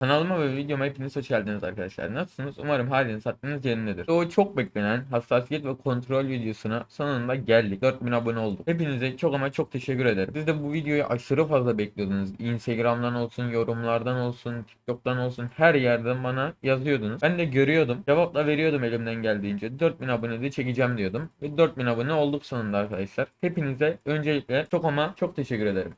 Kanalıma ve videoma hepiniz hoş geldiniz arkadaşlar. Nasılsınız? Umarım haliniz hakkınız yerindedir. O çok beklenen hassasiyet ve kontrol videosuna sonunda geldik. 4000 abone olduk. Hepinize çok ama çok teşekkür ederim. Siz de bu videoyu aşırı fazla bekliyordunuz. Instagram'dan olsun, yorumlardan olsun, TikTok'tan olsun her yerden bana yazıyordunuz. Ben de görüyordum. Cevapla veriyordum elimden geldiğince. 4000 abone de çekeceğim diyordum. Ve 4000 abone olduk sonunda arkadaşlar. Hepinize öncelikle çok ama çok teşekkür ederim.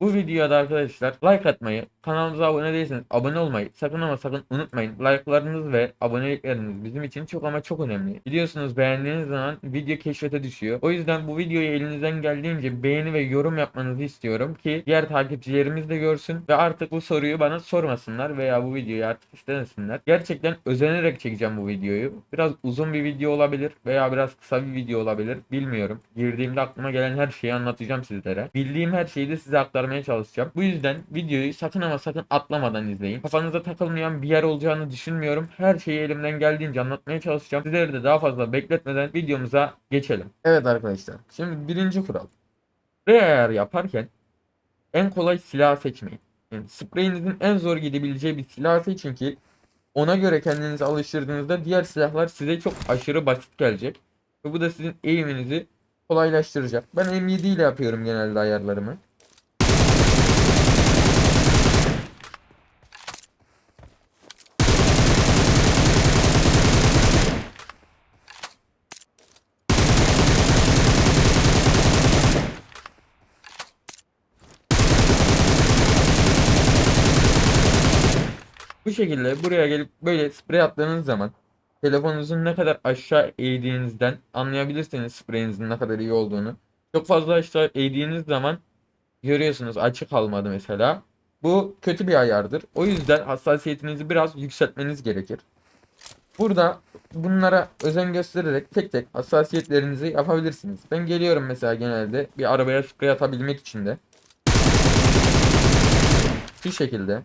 Bu videoda arkadaşlar like atmayı, kanalımıza abone değilseniz abone olmayı sakın ama sakın unutmayın. Like'larınız ve abonelikleriniz bizim için çok ama çok önemli. Biliyorsunuz beğendiğiniz zaman video keşfete düşüyor. O yüzden bu videoyu elinizden geldiğince beğeni ve yorum yapmanızı istiyorum ki diğer takipçilerimiz de görsün ve artık bu soruyu bana sormasınlar veya bu videoyu artık istemesinler. Gerçekten özenerek çekeceğim bu videoyu. Biraz uzun bir video olabilir veya biraz kısa bir video olabilir. Bilmiyorum. Girdiğimde aklıma gelen her şeyi anlatacağım sizlere. Bildiğim her şeyi de size aktarmaya çalışacağım. Bu yüzden videoyu sakın ama sakın atlamadan izleyin. Kafanıza takılmayan bir yer olacağını düşünmüyorum. Her şeyi elimden geldiğince anlatmaya çalışacağım. Sizleri de daha fazla bekletmeden videomuza geçelim. Evet arkadaşlar. Şimdi birinci kural. Spray ayar yaparken en kolay silah seçmeyin. Yani spreyinizin en zor gidebileceği bir silah seçin ki ona göre kendinizi alıştırdığınızda diğer silahlar size çok aşırı basit gelecek. Ve bu da sizin eğiminizi kolaylaştıracak. Ben M7 ile yapıyorum genelde ayarlarımı. Bu şekilde buraya gelip böyle sprey attığınız zaman telefonunuzun ne kadar aşağı eğdiğinizden anlayabilirsiniz spreyinizin ne kadar iyi olduğunu. Çok fazla aşağı eğdiğiniz zaman görüyorsunuz açık kalmadı mesela. Bu kötü bir ayardır. O yüzden hassasiyetinizi biraz yükseltmeniz gerekir. Burada bunlara özen göstererek tek tek hassasiyetlerinizi yapabilirsiniz. Ben geliyorum mesela genelde bir arabaya sprey atabilmek için de. Şu şekilde.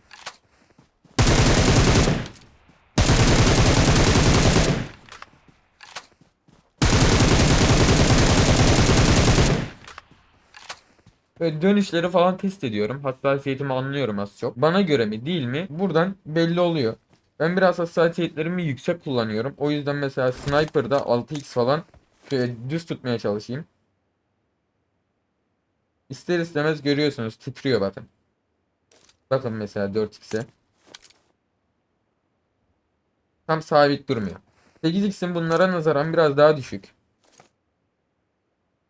Dönüşleri falan test ediyorum. Hassasiyetimi anlıyorum az çok. Bana göre mi değil mi? Buradan belli oluyor. Ben biraz hassasiyetlerimi yüksek kullanıyorum. O yüzden mesela Sniper'da 6x falan düz tutmaya çalışayım. İster istemez görüyorsunuz titriyor bakın. Bakın mesela 4x'e. Tam sabit durmuyor. 8x'in bunlara nazaran biraz daha düşük.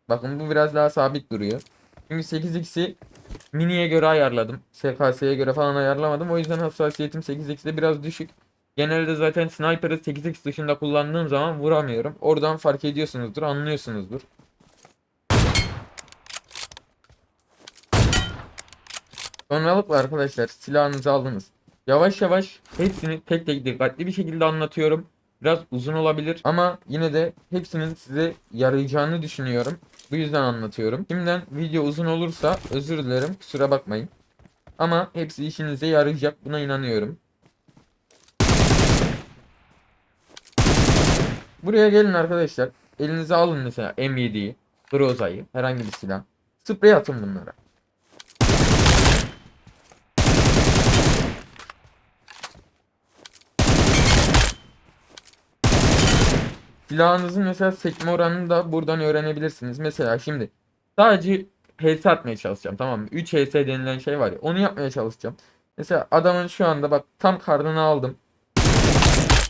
Bakın bu biraz daha sabit duruyor. Çünkü 8x'i mini'ye göre ayarladım. SKS'ye göre falan ayarlamadım. O yüzden hassasiyetim 8x'de biraz düşük. Genelde zaten sniper'ı 8x dışında kullandığım zaman vuramıyorum. Oradan fark ediyorsunuzdur, anlıyorsunuzdur. Sonralıkla arkadaşlar silahınızı aldınız. Yavaş yavaş hepsini tek tek dikkatli bir şekilde anlatıyorum. Biraz uzun olabilir ama yine de hepsinin size yarayacağını düşünüyorum. Bu yüzden anlatıyorum. Şimdiden video uzun olursa özür dilerim kusura bakmayın. Ama hepsi işinize yarayacak buna inanıyorum. Buraya gelin arkadaşlar. Elinize alın mesela M7'yi, Groza'yı, herhangi bir silah. Sprey atın bunlara. Silahınızın mesela sekme oranını da buradan öğrenebilirsiniz. Mesela şimdi sadece HS atmaya çalışacağım tamam mı? 3 HS denilen şey var ya onu yapmaya çalışacağım. Mesela adamın şu anda bak tam karnını aldım.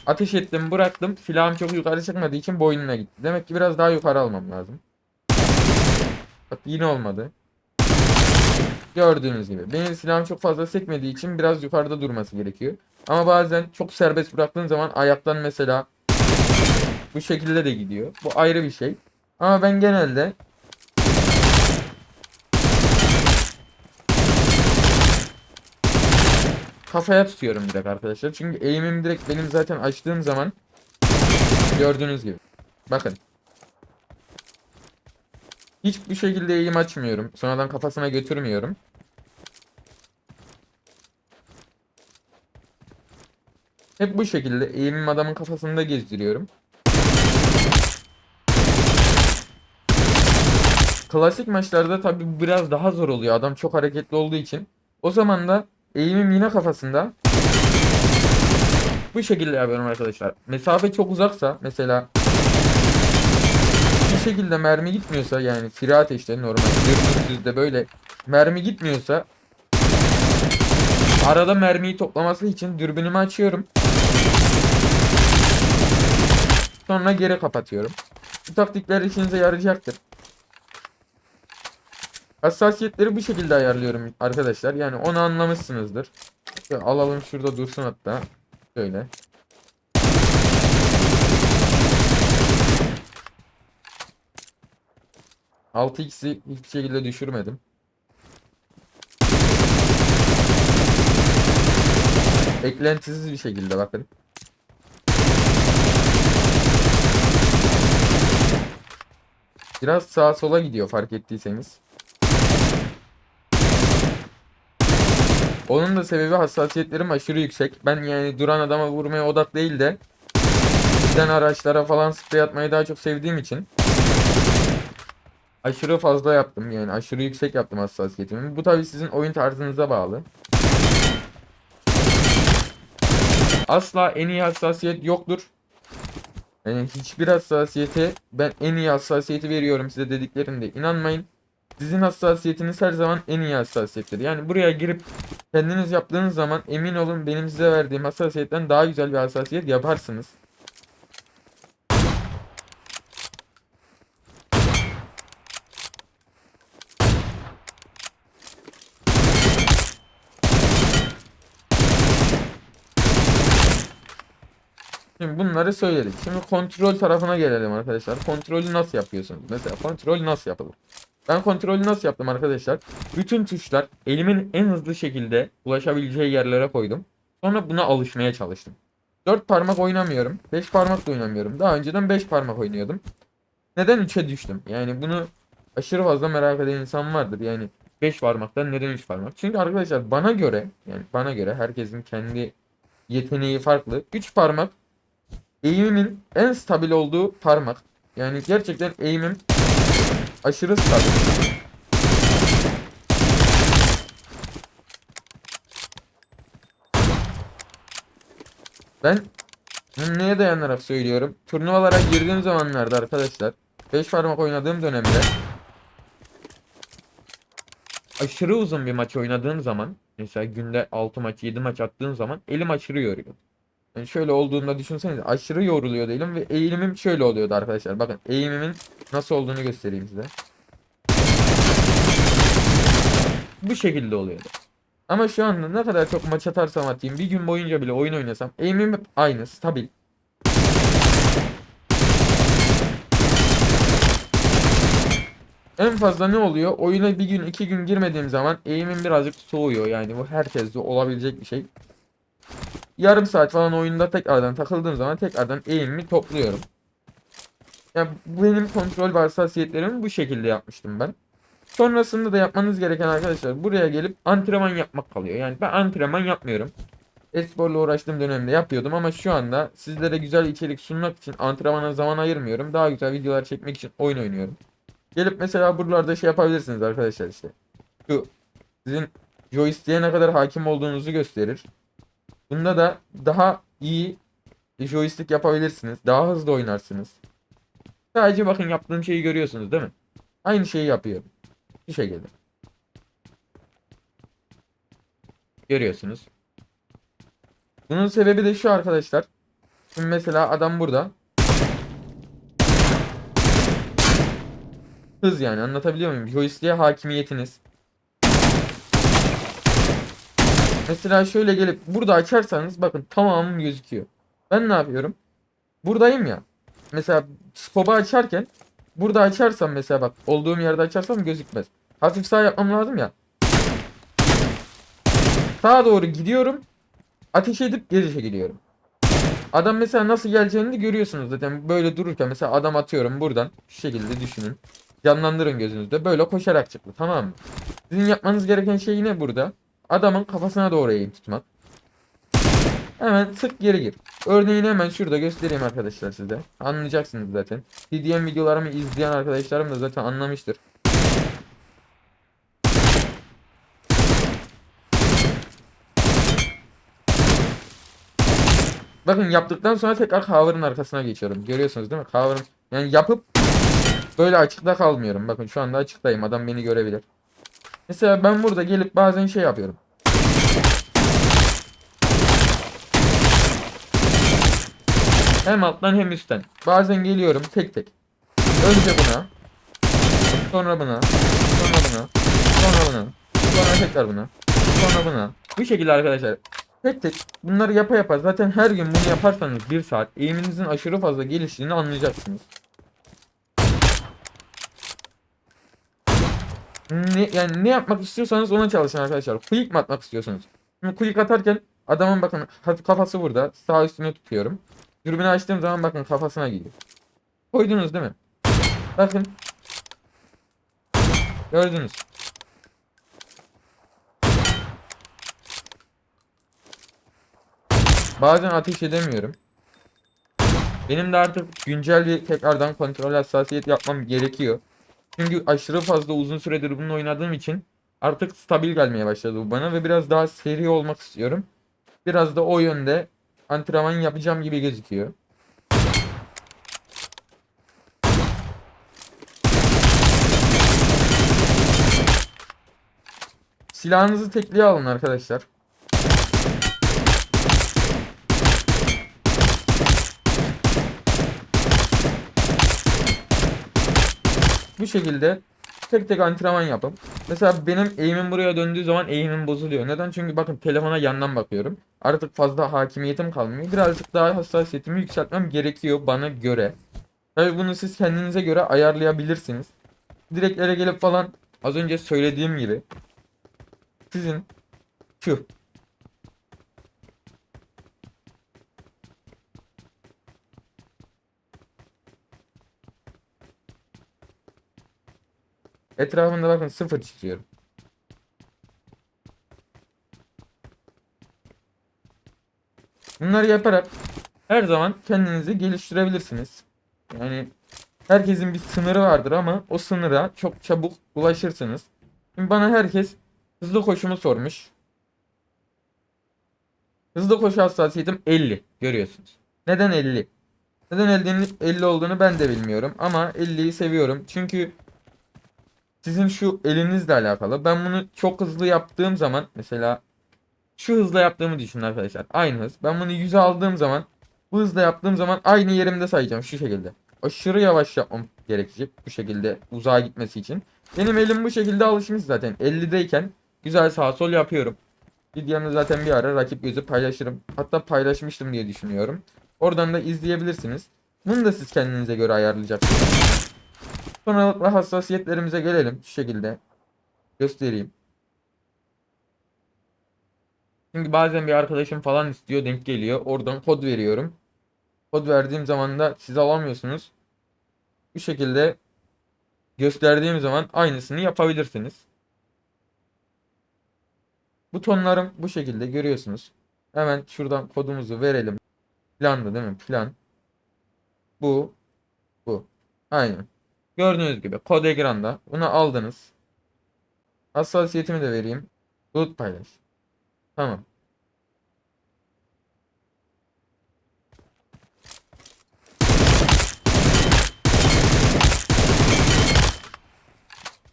Ateş ettim bıraktım. Silahım çok yukarı çıkmadığı için boynuna gitti. Demek ki biraz daha yukarı almam lazım. Bak yine olmadı. Gördüğünüz gibi. Benim silahım çok fazla sekmediği için biraz yukarıda durması gerekiyor. Ama bazen çok serbest bıraktığın zaman ayaktan mesela bu şekilde de gidiyor. Bu ayrı bir şey. Ama ben genelde kafaya tutuyorum direkt arkadaşlar. Çünkü eğimim direkt benim zaten açtığım zaman gördüğünüz gibi. Bakın. Hiçbir şekilde eğim açmıyorum. Sonradan kafasına götürmüyorum. Hep bu şekilde eğimim adamın kafasında gezdiriyorum. Klasik maçlarda tabi biraz daha zor oluyor. Adam çok hareketli olduğu için. O zaman da Eğimim yine kafasında. Bu şekilde yapıyorum arkadaşlar. Mesafe çok uzaksa mesela bir şekilde mermi gitmiyorsa yani fire ateşte normal dürbünsüzde böyle mermi gitmiyorsa arada mermiyi toplaması için dürbünümü açıyorum. Sonra geri kapatıyorum. Bu taktikler işinize yarayacaktır. Hassasiyetleri bu şekilde ayarlıyorum arkadaşlar. Yani onu anlamışsınızdır. Şöyle alalım şurada dursun hatta. Şöyle. Altı x'i hiçbir şekilde düşürmedim. Eklentisiz bir şekilde bakın. Biraz sağa sola gidiyor fark ettiyseniz. Onun da sebebi hassasiyetlerim aşırı yüksek. Ben yani duran adama vurmaya odak değil de giden araçlara falan sprey atmayı daha çok sevdiğim için aşırı fazla yaptım yani aşırı yüksek yaptım hassasiyetimi. Bu tabi sizin oyun tarzınıza bağlı. Asla en iyi hassasiyet yoktur. Yani hiçbir hassasiyete ben en iyi hassasiyeti veriyorum size dediklerinde inanmayın. Sizin hassasiyetiniz her zaman en iyi hassasiyettir. Yani buraya girip kendiniz yaptığınız zaman emin olun benim size verdiğim hassasiyetten daha güzel bir hassasiyet yaparsınız. Şimdi bunları söyledik. Şimdi kontrol tarafına gelelim arkadaşlar. Kontrolü nasıl yapıyorsunuz? Mesela kontrol nasıl yapılır? Ben kontrolü nasıl yaptım arkadaşlar? Bütün tuşlar elimin en hızlı şekilde ulaşabileceği yerlere koydum. Sonra buna alışmaya çalıştım. 4 parmak oynamıyorum. 5 parmak da oynamıyorum. Daha önceden 5 parmak oynuyordum. Neden 3'e düştüm? Yani bunu aşırı fazla merak eden insan vardır. Yani 5 parmaktan neden 3 parmak? Çünkü arkadaşlar bana göre yani bana göre herkesin kendi yeteneği farklı. 3 parmak eğimimin en stabil olduğu parmak. Yani gerçekten eğimim aşırı stabil. Ben neye dayanarak söylüyorum? Turnuvalara girdiğim zamanlarda arkadaşlar 5 parmak oynadığım dönemde aşırı uzun bir maç oynadığım zaman mesela günde 6 maç 7 maç attığım zaman elim aşırı yoruyor. Yani şöyle olduğunda düşünsenize aşırı yoruluyordu elim ve eğilimim şöyle oluyordu arkadaşlar. Bakın eğimimin nasıl olduğunu göstereyim size. Bu şekilde oluyordu. Ama şu anda ne kadar çok maç atarsam atayım bir gün boyunca bile oyun oynasam hep aynı stabil. En fazla ne oluyor? Oyuna bir gün iki gün girmediğim zaman eğimim birazcık soğuyor. Yani bu herkeste olabilecek bir şey. Yarım saat falan oyunda tekrardan takıldığım zaman tekrardan eğimimi topluyorum. Yani benim kontrol hassasiyetlerimi bu şekilde yapmıştım ben. Sonrasında da yapmanız gereken arkadaşlar buraya gelip antrenman yapmak kalıyor. Yani ben antrenman yapmıyorum. Esporla uğraştığım dönemde yapıyordum ama şu anda sizlere güzel içerik sunmak için antrenmana zaman ayırmıyorum. Daha güzel videolar çekmek için oyun oynuyorum. Gelip mesela buralarda şey yapabilirsiniz arkadaşlar işte. Şu sizin joystick'e ne kadar hakim olduğunuzu gösterir. Bunda da daha iyi joystick yapabilirsiniz. Daha hızlı oynarsınız. Sadece bakın yaptığım şeyi görüyorsunuz değil mi? Aynı şeyi yapıyorum. Bu şekilde. Görüyorsunuz. Bunun sebebi de şu arkadaşlar. Şimdi mesela adam burada. Hız yani anlatabiliyor muyum? Joystick'e hakimiyetiniz. Mesela şöyle gelip burada açarsanız bakın tamamım gözüküyor. Ben ne yapıyorum? Buradayım ya. Mesela scope'u açarken burada açarsam mesela bak olduğum yerde açarsam gözükmez. Hafif sağ yapmam lazım ya. Sağa doğru gidiyorum. Ateş edip geri çekiliyorum. Adam mesela nasıl geleceğini de görüyorsunuz zaten. Böyle dururken mesela adam atıyorum buradan. Şu şekilde düşünün. Canlandırın gözünüzde. Böyle koşarak çıktı tamam mı? Sizin yapmanız gereken şey yine burada. Adamın kafasına doğru eğim tutmak. Hemen sık geri gir. Örneğini hemen şurada göstereyim arkadaşlar size. Anlayacaksınız zaten. DDM videolarımı izleyen arkadaşlarım da zaten anlamıştır. Bakın yaptıktan sonra tekrar cover'ın arkasına geçiyorum. Görüyorsunuz değil mi? Cover'ın yani yapıp böyle açıkta kalmıyorum. Bakın şu anda açıktayım. Adam beni görebilir. Mesela ben burada gelip bazen şey yapıyorum. Hem alttan hem üstten. Bazen geliyorum tek tek. Önce buna. Sonra buna. Sonra buna. Sonra buna. Sonra tekrar buna. Sonra buna. Bu şekilde arkadaşlar. Tek tek bunları yapa yapa zaten her gün bunu yaparsanız bir saat eğiminizin aşırı fazla geliştiğini anlayacaksınız. Ne, yani ne yapmak istiyorsanız ona çalışın arkadaşlar. Quick mi atmak istiyorsunuz? Şimdi quick atarken adamın bakın kafası burada. Sağ üstüne tutuyorum. Dürbünü açtığım zaman bakın kafasına gidiyor. Koydunuz değil mi? Bakın. Gördünüz. Bazen ateş edemiyorum. Benim de artık güncel bir tekrardan kontrol hassasiyet yapmam gerekiyor. Çünkü aşırı fazla uzun süredir bunu oynadığım için artık stabil gelmeye başladı bu bana ve biraz daha seri olmak istiyorum. Biraz da o yönde antrenman yapacağım gibi gözüküyor. Silahınızı tekliğe alın arkadaşlar. Bu şekilde tek tek antrenman yapın. Mesela benim eğimim buraya döndüğü zaman eğimim bozuluyor. Neden? Çünkü bakın telefona yandan bakıyorum. Artık fazla hakimiyetim kalmıyor. Birazcık daha hassasiyetimi yükseltmem gerekiyor bana göre. Tabii bunu siz kendinize göre ayarlayabilirsiniz. Direklere gelip falan az önce söylediğim gibi sizin şu etrafında bakın sıfır çiziyorum. Bunları yaparak her zaman kendinizi geliştirebilirsiniz. Yani herkesin bir sınırı vardır ama o sınıra çok çabuk ulaşırsınız. Şimdi bana herkes hızlı koşumu sormuş. Hızlı koşu hassasiyetim 50 görüyorsunuz. Neden 50? Neden 50'nin 50 olduğunu ben de bilmiyorum ama 50'yi seviyorum. Çünkü sizin şu elinizle alakalı. Ben bunu çok hızlı yaptığım zaman mesela şu hızla yaptığımı düşünün arkadaşlar. Aynı hız. Ben bunu 100'e aldığım zaman bu hızla yaptığım zaman aynı yerimde sayacağım şu şekilde. Aşırı yavaş yapmam gerekecek bu şekilde uzağa gitmesi için. Benim elim bu şekilde alışmış zaten. 50'deyken güzel sağ sol yapıyorum. Videomda zaten bir ara rakip gözü paylaşırım. Hatta paylaşmıştım diye düşünüyorum. Oradan da izleyebilirsiniz. Bunu da siz kendinize göre ayarlayacaksınız. Sonralıkla hassasiyetlerimize gelelim. Şu şekilde göstereyim. Çünkü bazen bir arkadaşım falan istiyor denk geliyor. Oradan kod veriyorum. Kod verdiğim zaman da siz alamıyorsunuz. Bu şekilde gösterdiğim zaman aynısını yapabilirsiniz. Butonlarım bu şekilde görüyorsunuz. Hemen şuradan kodumuzu verelim. Plandı değil mi? Plan. Bu. Bu. Aynen. Gördüğünüz gibi kod ekranda. Bunu aldınız. Hassasiyetimi de vereyim. Bulut paylaş. Tamam.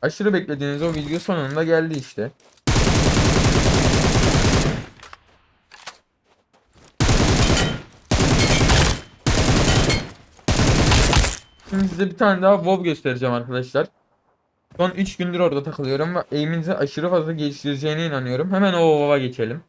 Aşırı beklediğiniz o video sonunda geldi işte. Şimdi size bir tane daha WoW göstereceğim arkadaşlar. Son 3 gündür orada takılıyorum ve aim'inizi aşırı fazla geliştireceğine inanıyorum. Hemen o WoW'a geçelim.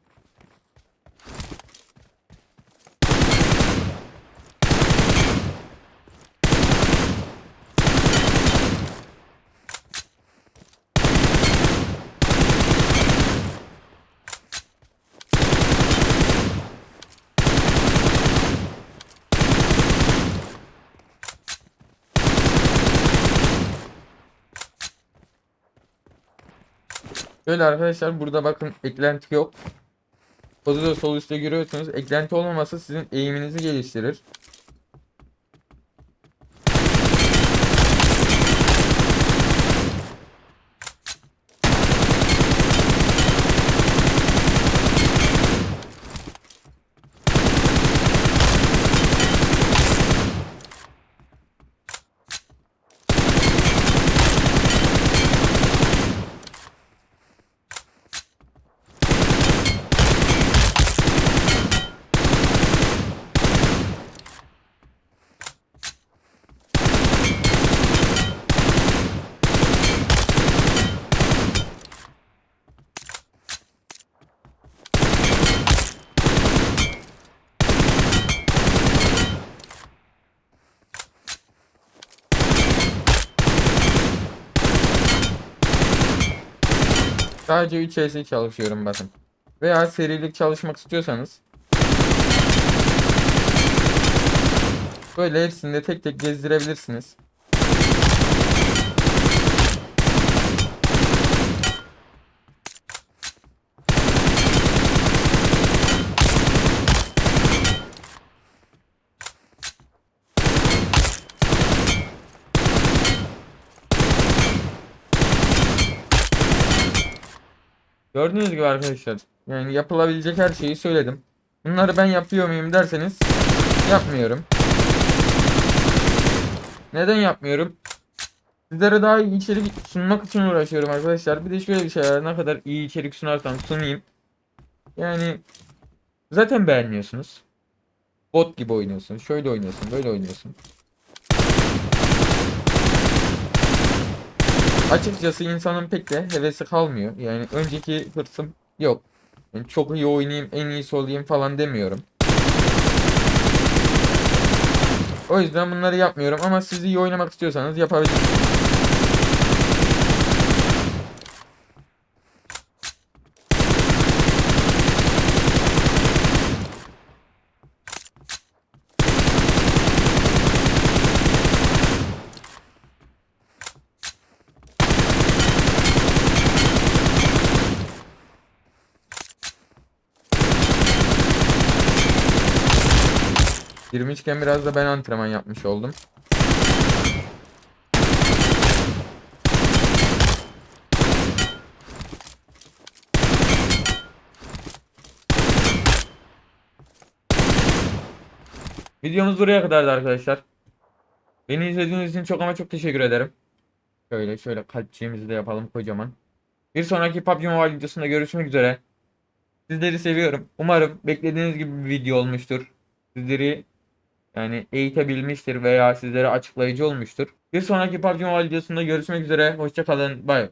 Böyle arkadaşlar burada bakın eklenti yok. Kodu sol üstte görüyorsunuz. Eklenti olmaması sizin eğiminizi geliştirir. Sadece 3 ES çalışıyorum bakın. Veya serilik çalışmak istiyorsanız böyle hepsini de tek tek gezdirebilirsiniz. Gördüğünüz gibi arkadaşlar yani yapılabilecek her şeyi söyledim. Bunları ben yapıyor muyum derseniz yapmıyorum. Neden yapmıyorum? Sizlere daha iyi içerik sunmak için uğraşıyorum arkadaşlar. Bir de şöyle bir şey var. Ne kadar iyi içerik sunarsam sunayım. Yani zaten beğenmiyorsunuz. Bot gibi oynuyorsun. Şöyle oynuyorsun. Böyle oynuyorsun. Açıkçası insanın pek de hevesi kalmıyor. Yani önceki hırsım yok. Yani çok iyi oynayayım, en iyisi olayım falan demiyorum. O yüzden bunları yapmıyorum ama siz iyi oynamak istiyorsanız yapabilirsiniz. Girmişken biraz da ben antrenman yapmış oldum. Videomuz buraya kadardı arkadaşlar. Beni izlediğiniz için çok ama çok teşekkür ederim. Şöyle şöyle kalpçiğimizi de yapalım kocaman. Bir sonraki PUBG Mobile videosunda görüşmek üzere. Sizleri seviyorum. Umarım beklediğiniz gibi bir video olmuştur. Sizleri yani eğitebilmiştir veya sizlere açıklayıcı olmuştur. Bir sonraki PUBG Mobile videosunda görüşmek üzere. Hoşçakalın. Bay.